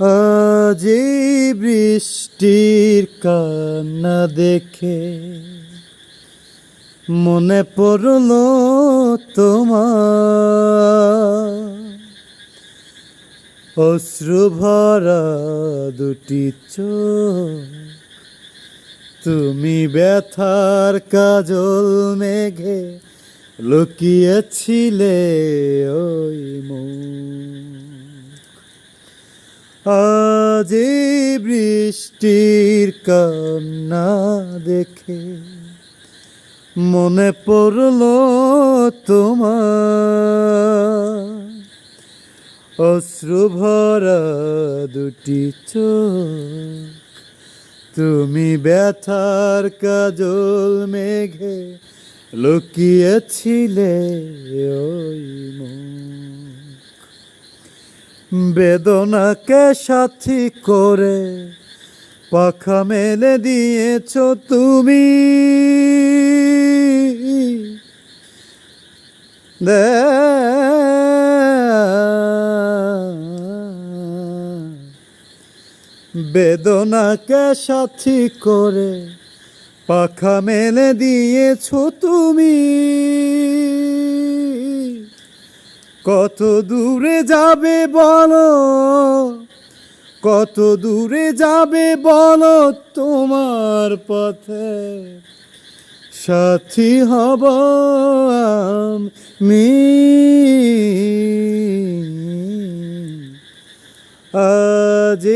আজ বৃষ্টির কান্না দেখে মনে পড়ল তোমার। অশ্রু ভরা দুটি চোখ, তুমি ব্যথার কাজল মেঘে লুকিয়েছিলে ওই মুখ আজ বৃষ্টির কান্না দেখে মনে পড়ল তোমার। অশ্রু ভরা দুটি চোখ, তুমি ব্যথার কাজল মেঘে লুকিয়েছিলে ওই মুখ বেদনাকে সাথী করে পাখা মেলে দিয়েছ তুমি। দে বেদনাকে সাথী করে পাখা মেলে দিয়েছ তুমি। কত দূরে যাবে বলো? কত দূরে যাবে বলো তোমার পথে? সাথী হব আমি। আজ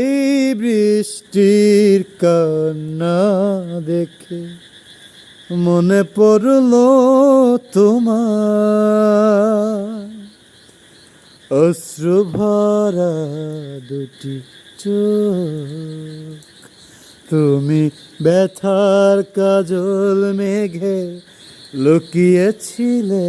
বৃষ্টির কান্না দেখে মনে পড়ল তোমার। অশ্রু ভরা দুটি চোখ। তুমি ব্যথার কাজল মেঘে লুকিয়েছিলে